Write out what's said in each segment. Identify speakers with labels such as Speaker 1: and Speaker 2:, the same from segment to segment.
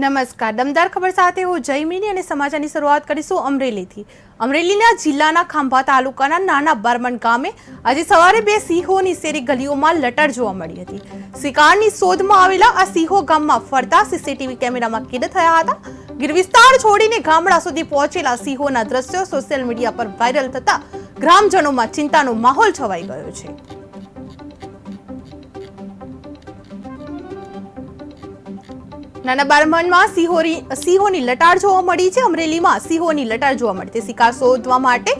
Speaker 1: નમસ્કાર. દમદાર ખબર સાથે હું જયમીની અને સમાચારની શરૂઆત કરીશું અમરેલીથી. અમરેલીના જિલ્લાના ખાંભા તાલુકાના નાના બારમણ ગામે આજે સવારે બે સિંહોની શેરી ગલીઓમાં લટર જોવા મળી હતી. શિકારની શોધમાં આવેલા આ સિંહો ગામમાં ફરતા સીસીટીવી કેમેરામાં કેદ થયા હતા. ગીર વિસ્તાર છોડીને ગામડા સુધી પહોંચેલા સિંહોના દ્રશ્યો સોશિયલ મીડિયા પર વાયરલ થતા ગ્રામજનોમાં ચિંતાનો માહોલ છવાઈ ગયો છે. નાના બારમણમાં સિંહોની સિંહોની લટાર જોવા મળી છે. અમરેલીમાં સિંહોની લટાર જોવા મળી છે શિકાર શોધવા માટે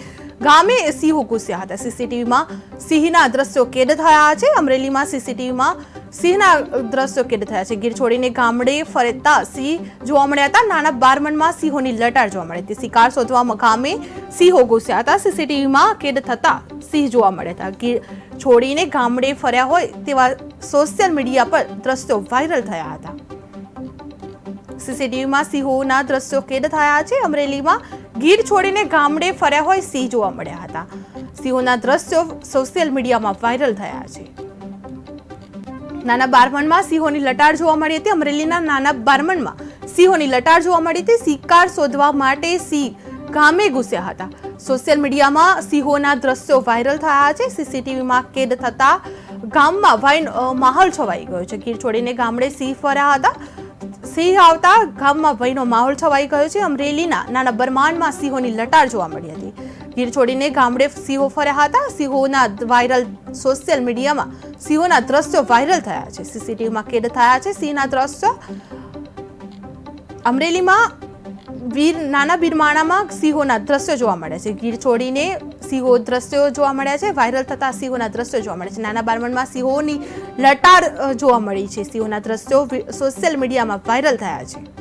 Speaker 1: ગામે સિંહો ઘૂસ્યા હતા. સીસીટીવીમાં સિંહના દ્રશ્યો કેદ થયા છે. અમરેલીમાં સીસીટીવીમાં સિંહના દ્રશ્યો કેદ થયા છે. ગીર છોડીને ગામડે ફરતા સિંહ જોવા મળ્યા હતા. નાના બારમણમાં સિંહોની લટાર જોવા મળી હતી. શિકાર શોધવામાં ગામે સિંહો ઘૂસ્યા હતા. સીસીટીવીમાં કેદ થતા સિંહ જોવા મળ્યા હતા. ગીર છોડીને ગામડે ફર્યા હોય તેવા સોશિયલ મીડિયા પર દ્રશ્યો વાયરલ થયા હતા. સીસીટીવીમાં સિંહોના દ્રશ્યો કેદ થયા છે. અમરેલીમાં ગીર છોડીને ગામડે ફર્યા હોય સિંહ જોવા મળ્યા હતા. સિંહોના દ્રશ્યો સોશિયલ મીડિયામાં વાયરલ થયા છે. નાના બારમણમાં સિંહોની લટાર જોવા મળી હતી. અમરેલીના નાના બારમણમાં સિંહોની લટાર જોવા મળી હતી. શિકાર શોધવા માટે સિંહ ગામે ઘૂસ્યા હતા. સોશિયલ મીડિયામાં સિંહોના દ્રશ્યો વાયરલ થયા છે. સીસીટીવીમાં કેદ થતા ગામમાં માહોલ છવાઈ ગયો છે. ગીર છોડીને ગામડે સિંહ ફર્યા હતા. સિંહ આવતા ગામમાં ભયનો માહોલ છવાઈ ગયો છે. અમરેલીના નાના બરમાનમાં સિંહોની લટાર જોવા મળી હતી. ગીર છોડીને ગામડે સિંહો ફર્યા હતા. સિંહોના વાયરલ સોશિયલ મીડિયામાં સિંહોના દ્રશ્યો વાયરલ થયા છે. સીસીટીવીમાં કેદ થયા છે સિંહના દ્રશ્યો. અમરેલીમાં વીર નાના બિરમાણામાં સિંહોના દ્રશ્યો જોવા મળ્યા છે. ગીર છોડીને સિંહો દ્રશ્યો જોવા મળ્યા છે. વાયરલ થતા સિંહોના દ્રશ્યો જોવા મળે છે. નાના બારમણમાં સિંહોની લટાર જોવા મળી છે. સિંહોના દ્રશ્યો સોશિયલ મીડિયામાં વાયરલ થયા છે.